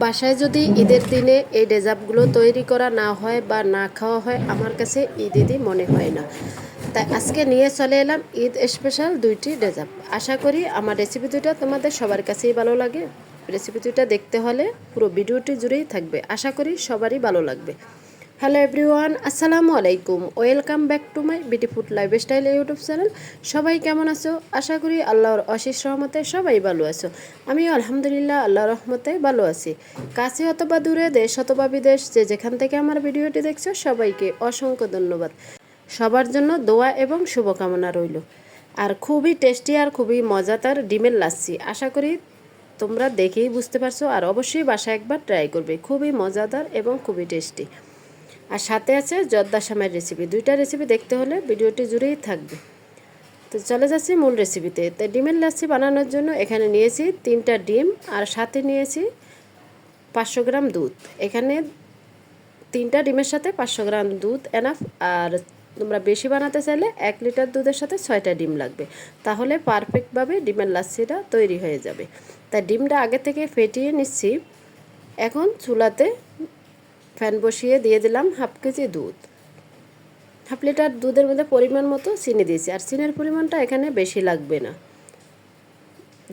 বাসায় যদি ঈদের দিনে এই ডেজার্টগুলো তৈরি করা না হয় বা না খাওয়া হয়, আমার কাছে ঈদ ঈদই মনে হয় না। তাই আজকে নিয়ে চলে এলাম ঈদ স্পেশাল দুইটি ডেজার্ট। আশা করি আমার রেসিপি দুইটা তোমাদের সবার কাছেই ভালো লাগে। রেসিপি দুইটা দেখতে হলে পুরো ভিডিওটি জুড়েই থাকবে। আশা করি সবারই ভালো লাগবে। হ্যালো এভরিওয়ান আসসালামু আলাইকুম welcome back to my beautiful lifestyle YouTube channel সবাই কেমন আছো? আশা করি আল্লাহর অশেষ রহমতে সবাই ভালো আছো। আমি আলহামদুলিল্লাহ আল্লাহর রহমতে ভালো আছি। কাছে অথবা দূরে, দেশ অথবা বিদেশ, যে যেখান থেকে আমার ভিডিওটি দেখছ, সবাইকে অসংখ্য ধন্যবাদ। সবার জন্য দোয়া এবং শুভকামনা রইল। আর খুবই টেস্টি আর খুবই মজাদার ডিমের লাচ্ছি। আশা করি তোমরা দেখেই বুঝতে পারছ। আর অবশ্যই বাসায় একবার ট্রাই করবে। খুবই মজাদার এবং খুবই টেস্টি। আর সাথে আছে জর্দা শামের রেসিপি দুইটা রেসিপি দেখতে হলে ভিডিওটি জুড়েই থাকবে। তো চলে যাচ্ছি মূল রেসিপিতে তো ডিমের লাচ্ছি বানানোর জন্য এখানে নিয়েছি তিনটা ডিম আর সাথে নিয়েছি পাঁচশো গ্রাম দুধ। এখানে তিনটা ডিমের সাথে পাঁচশো গ্রাম দুধ এনাফ আর তোমরা বেশি বানাতে চাইলে এক লিটার দুধের সাথে ছয়টা ডিম লাগবে। তাহলে পারফেক্টভাবে ডিমের লাচ্ছিটা তৈরি হয়ে যাবে। তাই ডিমটা আগে থেকে ফেটিয়ে নিচ্ছি। এখন চুলাতে ফ্যান বসিয়ে দিয়ে দিলাম হাফ কেজি দুধ। হাফ লিটার দুধের মধ্যে পরিমাণ মতো চিনি দিয়েছি। আর চিনির পরিমাণটা এখানে বেশি লাগবে না।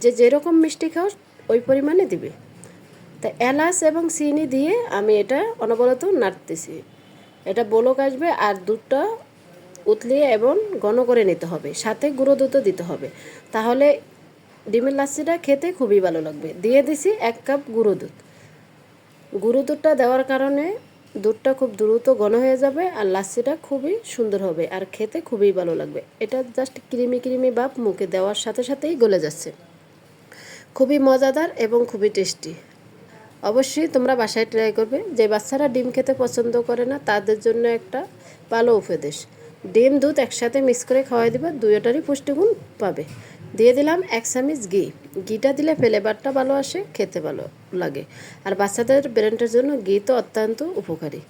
যে যেরকম মিষ্টি খাও, ওই পরিমাণে দিবে। তা এলাচ এবং চিনি দিয়ে আমি এটা অনবরত নাড়তেছি। এটা বলক আসবে আর দুধটা উতলিয়ে এবং ঘন করে নিতে হবে। সাথে গুঁড়ো দুধও দিতে হবে। তাহলে ডিমের লাচ্ছিটা খেতে খুবই ভালো লাগবে। দিয়ে দিছি এক কাপ গুঁড়ো দুধ। গুঁড়ো দুধটা দেওয়ার কারণে দুধটা খুব দ্রুত ঘন হয়ে যাবে আর লাচ্ছিটা খুবই সুন্দর হবে আর খেতে খুবই ভালো লাগবে। এটা জাস্ট ক্রিমি ক্রিমি ভাব মুখে দেওয়ার সাথে সাথেই গলে যাচ্ছে। খুবই মজাদার এবং খুবই টেস্টি। অবশ্যই তোমরা বাসায় ট্রাই করবে। যে বাচ্চারা ডিম খেতে পছন্দ করে না, তাদের জন্য একটা ভালো উপদেশ। ডিম দুধ একসাথে মিক্স করে খাওয়াই দিবা, দুইটারই পুষ্টিগুণ পাবে। দিয়ে দিলাম এক চামিচ ঘি। ঘিটা দিলে ফ্লেভারটা ভালো আসে, খেতে ভালো লাগে। আর বাচ্চাদের ব্রেনটার জন্য ঘি তো অত্যন্ত উপকারী।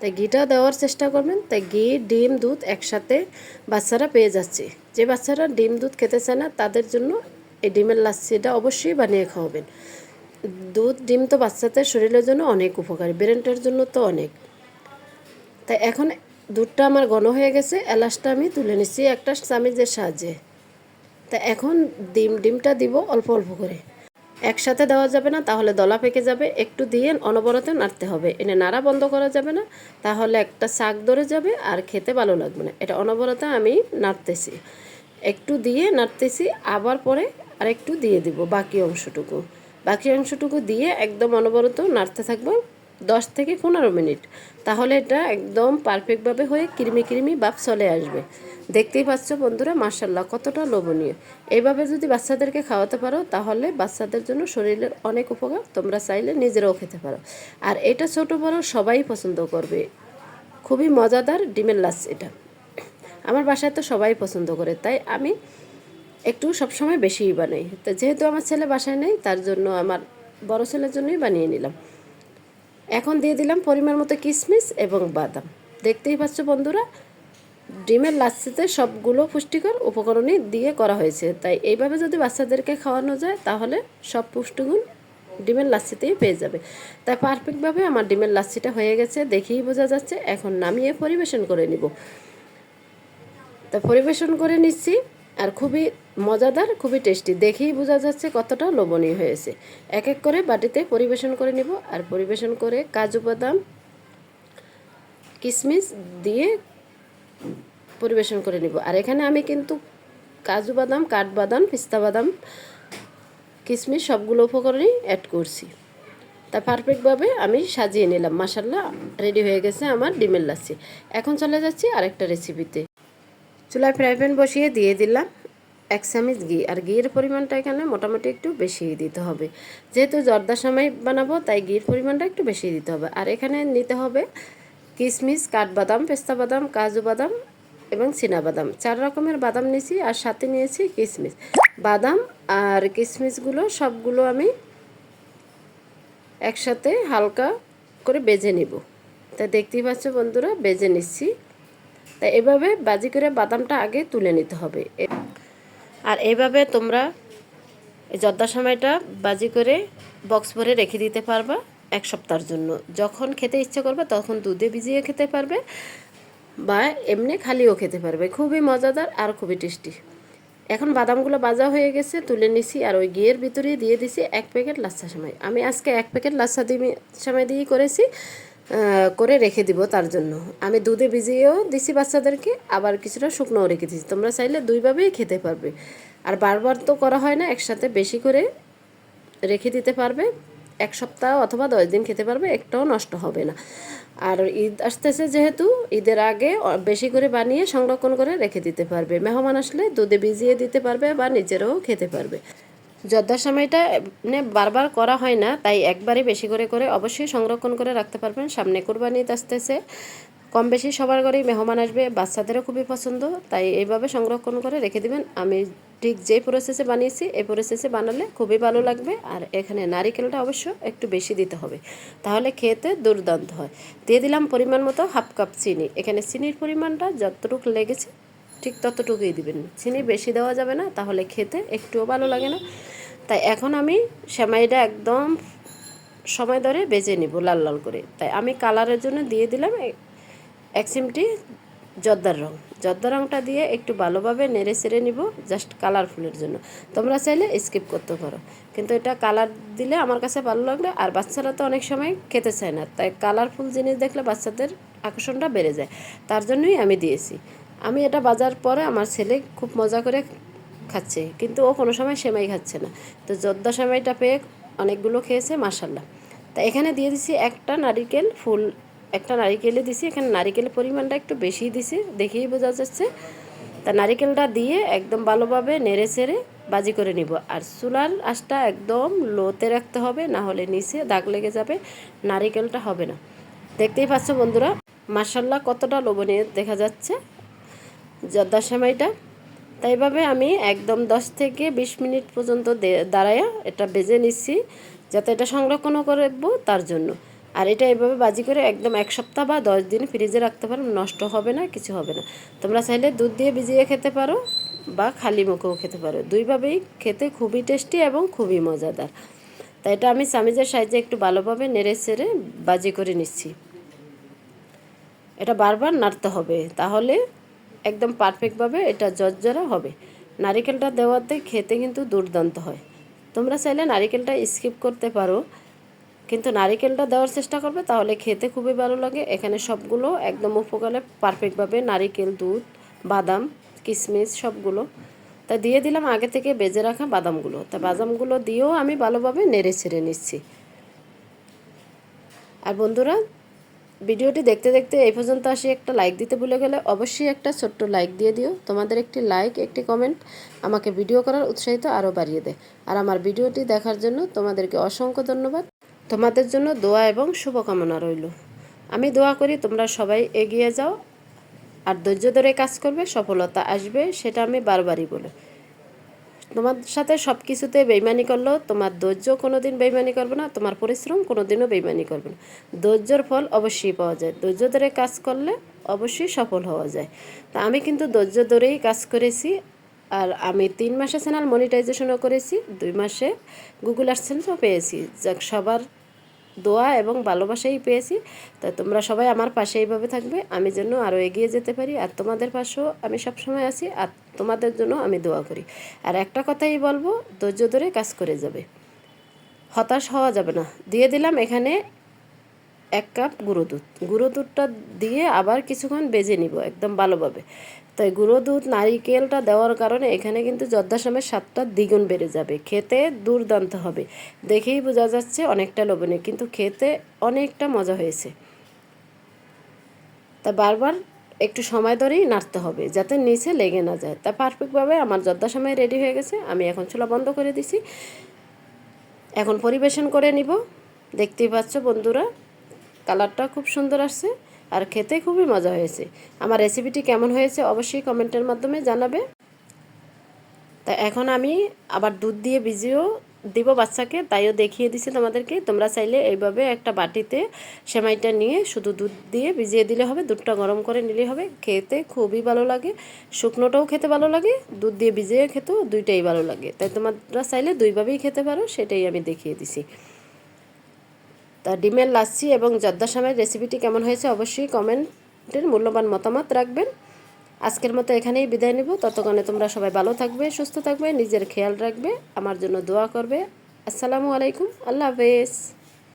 তাই ঘিটা দেওয়ার চেষ্টা করবেন। তাই ঘি, ডিম, দুধ একসাথে বাচ্চারা পেয়ে যাচ্ছে। যে বাচ্চারা ডিম, দুধ খেতে চায় না, তাদের জন্য এই ডিমের লাচ্ছিটা অবশ্যই বানিয়ে খাওয়াবেন। দুধ, ডিম তো বাচ্চাদের শরীরের জন্য অনেক উপকারী ব্রেনটার জন্য তো অনেক। তাই এখন দুধটা আমার ঘন হয়ে গেছে, এলাচটা আমি তুলে নিচ্ছি একটা চামিচের সাহায্যে। তা এখন ডিম, ডিমটা দিব অল্প অল্প করে। একসাথে দেওয়া যাবে না, তাহলে দলা পেকে যাবে। একটু দিয়ে অনবরত নাড়তে হবে। এনে নাড়া বন্ধ করা যাবে না, তাহলে একটা শাক ধরে যাবে আর খেতে ভালো লাগবে না। এটা অনবরত আমি নাড়তেছি। একটু দিয়ে নাড়তেছি, আবার পরে আর একটু দিয়ে দিব বাকি অংশটুকু। বাকি অংশটুকু দিয়ে একদম অনবরত নাড়তে থাকব। দশ থেকে পনেরো মিনিট। তাহলে এটা একদম পারফেক্টভাবে হয়ে কিরমি কিরমি বাপ চলে আসবে। দেখতেই পাচ্ছ বন্ধুরা মার্শাল্লাহ কতটা লোভনীয়। এইভাবে যদি বাচ্চাদেরকে খাওয়াতে পারো, তাহলে বাচ্চাদের জন্য শরীরের অনেক উপকার তোমরা চাইলে নিজেরাও খেতে পারো। আর এটা ছোট বড় সবাই পছন্দ করবে। খুবই মজাদার ডিমের লাচ এটা। আমার বাসায় তো সবাই পছন্দ করে, তাই আমি একটু সবসময় বেশিই বানাই। তো যেহেতু আমার ছেলে বাসায় নেই, তার জন্য আমার বড় ছেলের জন্যই বানিয়ে নিলাম। এখন দিয়ে দিলাম পরিমাণ মতো কিশমিশ এবং বাদাম। দেখতেই পাচ্ছ বন্ধুরা, ডিমের লাচ্ছিতে সবগুলো পুষ্টিকর উপকরণই দিয়ে করা হয়েছে। তাই এইভাবে যদি বাচ্চাদেরকে খাওয়ানো যায়, তাহলে সব পুষ্টিগুণ ডিমের লাচ্ছিতেই পেয়ে যাবে। তাই পারফেক্টভাবে আমার ডিমের লাচ্ছিটা হয়ে গেছে, দেখেই বোঝা যাচ্ছে। এখন নামিয়ে পরিবেশন করে নিব। তা পরিবেশন করে নিচ্ছি। আর খুবই মজাদার, খুবই টেস্টি দেখেই বোঝা যাচ্ছে কতটা লোভনীয় হয়েছে। এক এক করে বাটিতে পরিবেশন করে নিব আর পরিবেশন করে কাজু বাদাম কিশমিশ দিয়ে পরিবেশন করে নিব। আর এখানে আমি কিন্তু কাজু বাদাম, কাঠবাদাম, পিস্তা বাদাম কিশমিশ সবগুলো উপকরণই অ্যাড করছি। তা পারফেক্টভাবে আমি সাজিয়ে নিলাম। মাসাল্লাহ রেডি হয়ে গেছে আমার ডিমের লাচ্ছি। এখন চলে যাচ্ছি আরেকটা রেসিপিতে চুলায় ফ্রাই প্যান বসিয়ে দিয়ে দিলাম এক চামচ ঘি। আর ঘির পরিমাণটা এখানে মোটামুটি একটু বেশি দিতে হবে। যেহেতু জর্দা সময় বানাবো, তাই ঘির পরিমাণটা একটু বেশি দিতে হবে। আর এখানে নিতে হবে কিশমিশ, কাঠবাদাম, পেস্তা বাদাম, কাজু বাদাম এবং বাদাম। চার রকমের বাদাম নিয়েছি আর সাথে নিয়েছি কিশমিশ। বাদাম আর কিশমিশগুলো সবগুলো আমি একসাথে হালকা করে বেজে নিব। তা দেখতেই পাচ্ছ বন্ধুরা, বেজে নিচ্ছি। তা এভাবে বাজি করে বাদামটা আগে তুলে নিতে হবে। আর এভাবে তোমরা এই জর্দা সময়টা বাজি করে বক্স ভরে রেখে দিতে পারবা এক সপ্তাহের জন্য। যখন খেতে ইচ্ছে করবে তখন দুধে ভিজিয়ে খেতে পারবে বা এমনি খালিও খেতে পারবে। খুবই মজাদার আর খুবই টেস্টি। এখন বাদামগুলো বাজা হয়ে গেছে, তুলে নিছি আর ওই ঘিয়ের ভিতরে দিয়ে দিছি এক প্যাকেট লাচ্ছা সময় আমি আজকে এক প্যাকেট লাচ্ছা দিয়ে সেমাই দিয়ে করেছি। করে রেখে দিব তার জন্য। আমি দুধে ভিজিয়েও দিছি বাচ্চাদেরকে, আবার কিছুটা শুকনোও রেখে দিছি। তোমরা চাইলে দুইভাবেই খেতে পারবে। আর বারবার তো করা হয় না, একসাথে বেশি করে রেখে দিতে পারবে। এক সপ্তাহ অথবা দশ দিন খেতে পারবে, একটাও নষ্ট হবে না। আর ঈদ আসতেছে যেহেতু, ঈদের আগে বেশি করে বানিয়ে সংরক্ষণ করে রেখে দিতে পারবে। মেহমান আসলে দুধে ভিজিয়ে দিতে পারবে বা নিজেরাও খেতে পারবে। যোদ্ধার সময়টা মানে বারবার করা হয় না, তাই একবারই বেশি করে করে অবশ্যই সংরক্ষণ করে রাখতে পারবেন। সামনে কোরবানি আসতেছে। কম বেশি সবার ঘরেই মেহমান আসবে, বাচ্চাদেরও খুবই পছন্দ, তাই এইভাবে সংরক্ষণ করে রেখে দিবেন। আমি ঠিক যে প্রসেসে বানিয়েছি, এই প্রসেসে বানালে খুবই ভালো লাগবে, আর এখানে নারিকেলটা অবশ্য একটু বেশি দিতে হবে, তাহলে খেতে দুর্দান্ত হয়। দিয়ে দিলাম পরিমাণ মতো হাফ কাপ চিনি। এখানে চিনির পরিমাণটা যতটুকু লেগেছে ঠিক ততটুকুই দিবেন। চিনি বেশি দেওয়া যাবে না, তাহলে খেতে একটুও ভালো লাগে না। তাই এখন আমি সেমাইটা একদম সময় ধরে বেজে নিব লাল লাল করে। তাই আমি কালারের জন্য দিয়ে দিলাম এক চিমটি জর্দার রং। জর্দার রংটা দিয়ে একটু ভালোভাবে নেড়ে চেড়ে নিব, জাস্ট কালারফুলের জন্য। তোমরা চাইলে স্কিপ করতে পারো। কিন্তু এটা কালার দিলে আমার কাছে ভালো লাগবে, আর বাচ্চারা তো অনেক সময় খেতে চায় না। তাই কালারফুল জিনিস দেখলে বাচ্চাদের আকর্ষণটা বেড়ে যায়। তার জন্যই আমি দিয়েছি। আমি এটা বাজার পরে আমার ছেলে খুব মজা করে খাচ্ছে, কিন্তু ও কোনো সময় সেমাই খাচ্ছে না। তো জর্দা সেমাইটা পেয়ে অনেকগুলো খেয়েছে মাসাল্লাহ তা এখানে দিয়ে দিছি একটা নারিকেল, ফুল একটা নারিকেলে দিছি, এখানে নারিকেলের পরিমাণটা একটু বেশি দিছি, দেখেই বোঝা যাচ্ছে। তা নারিকেলটা দিয়ে একদম ভালোভাবে নেড়ে চেড়ে বাজি করে নিব। আর চুলার আঁচটা একদম লোতে রাখতে হবে, না হলে নিচে দাগ লেগে যাবে, নারিকেলটা হবে না। দেখতেই পাচ্ছ বন্ধুরা মাসাল্লাহ কতটা লোভনীয় দেখা যাচ্ছে। জর্দা সেমাইটা। তাই এইভাবে আমি একদম দশ থেকে বিশ মিনিট পর্যন্ত দাঁড়ায়া এটা বেজে নিচ্ছি, যাতে এটা সংরক্ষণও করব তার জন্য। আর এটা এভাবে বাজি করে একদম এক সপ্তাহ বা দশ দিন ফ্রিজে রাখতে পারো, নষ্ট হবে না, কিছু হবে না। তোমরা চাইলে দুধ দিয়ে ভিজিয়ে খেতে পারো বা খালি মুখেও খেতে পারো। দুইভাবেই খেতে খুবই টেস্টি এবং খুবই মজাদার। তাই এটা আমি চামিজের সাইজে একটু ভালোভাবে নেড়ে চেড়ে বাজি করে নিচ্ছি। এটা বারবার নাড়তে হবে, তাহলে একদম পারফেক্টভাবে এটা জর্জরা হবে। নারিকেলটা দেওয়াতে খেতে কিন্তু দুর্দান্ত হয়। তোমরা চাইলে নারিকেলটা স্কিপ করতে পারো। কিন্তু নারিকেলটা দেওয়ার চেষ্টা করবে, তাহলে খেতে খুবই ভালো লাগে। এখানে সবগুলো একদম উপকালে পারফেক্টভাবে নারিকেল, দুধ, বাদাম কিশমিশ সবগুলো। তা দিয়ে দিলাম আগে থেকে বেজে রাখা বাদামগুলো। তা বাদামগুলো দিয়েও আমি ভালোভাবে নেড়ে ছেড়ে নিচ্ছি। আর বন্ধুরা ভিডিওটি দেখতে দেখতে এই পর্যন্ত আসি। একটা লাইক দিতে ভুলে গেলে অবশ্যই একটা ছোট্ট লাইক দিয়ে দিও। তোমাদের একটি লাইক একটি কমেন্ট আমাকে ভিডিও করার উৎসাহিত আরও বাড়িয়ে দেয় আর আমার ভিডিওটি দেখার জন্য তোমাদেরকে অসংখ্য ধন্যবাদ। তোমাদের জন্য দোয়া এবং শুভকামনা রইল। আমি দোয়া করি তোমরা সবাই এগিয়ে যাও। আর ধৈর্য ধরে কাজ করবে, সফলতা আসবে, সেটা আমি বারবারই বলি। তোমার সাথে সব কিছুতে বেইমানি করলেও তোমার ধৈর্য কোনো দিন বেইমানি করবে না, তোমার পরিশ্রম কোনো দিনও বেইমানি করবে না। ধৈর্যর ফল অবশ্যই পাওয়া যায়। ধৈর্য ধরে কাজ করলে অবশ্যই সফল হওয়া যায়। তা আমি কিন্তু ধৈর্য ধরেই কাজ করেছি, আর আমি তিন মাসে চ্যানেল মনিটাইজেশনও করেছি, দুই মাসে গুগল অ্যাডসেন্সও পেয়েছি। যাক, সবার দোয়া এবং ভালোবাসাই পেয়েছি। তা তোমরা সবাই আমার পাশে এইভাবে থাকবে, আমি যেন আরও এগিয়ে যেতে পারি, আর তোমাদের পাশেও আমি সবসময় আছি, আর তোমাদের জন্য আমি দোয়া করি। আর একটা কথাই বলব, ধৈর্য ধরে কাজ করে যাবে। হতাশ হওয়া যাবে না। দিয়ে দিলাম এখানে এক কাপ গুঁড়ো দুধ। গুঁড়ো দুধটা দিয়ে আবার কিছুক্ষণ বেজে নিব একদম ভালোভাবে। তাই গুঁড়ো দুধ নারিকেলটা দেওয়ার কারণে এখানে কিন্তু যদ্দাসামের স্বাদটা দ্বিগুণ বেড়ে যাবে। খেতে দুর্দান্ত হবে। দেখেই বোঝা যাচ্ছে অনেকটা লোভনীয়, কিন্তু খেতে অনেকটা মজা হয়েছে। তা বারবার একটু সময় ধরেই নাড়তে হবে, যাতে নিচে লেগে না যায়। তা পারফেক্টভাবে আমার যদ্দা সময় রেডি হয়ে গেছে, আমি এখন চুলা বন্ধ করে দিছি। এখন পরিবেশন করে নিব। দেখতেই পাচ্ছ বন্ধুরা, কালারটা খুব সুন্দর আসছে আর খেতে খুবই মজা হয়েছে। আমার রেসিপিটি কেমন হয়েছে অবশ্যই কমেন্টের মাধ্যমে জানাবে। তা এখন আমি আবার দুধ দিয়ে ভিজিয়েও দিব বাচ্চাকে, তাইও দেখিয়ে দিছি তোমাদেরকে তোমরা চাইলে এইভাবে একটা বাটিতে সেমাইটা নিয়ে শুধু দুধ দিয়ে ভিজিয়ে দিলে হবে, দুধটা গরম করে নিলে হবে, খেতে খুবই ভালো লাগে। শুকনোটাও খেতে ভালো লাগে, দুধ দিয়ে ভিজিয়ে খেতেও দুইটাই ভালো লাগে। তাই তোমরা চাইলে দুইভাবেই খেতে পারো, সেটাই আমি দেখিয়ে দিছি। তা ডিমের লাচ্ছি এবং জর্দাসামের রেসিপিটি কেমন হয়েছে অবশ্যই কমেন্টের মূল্যবান মতামত রাখবেন। আজকের মতো এখানেই বিদায় নেব। ততক্ষণে তোমরা সবাই ভালো থাকবে, সুস্থ থাকবে, নিজের খেয়াল রাখবে, আমার জন্য দোয়া করবে। আসসালামু আলাইকুম, আল্লাহ হাফেজ।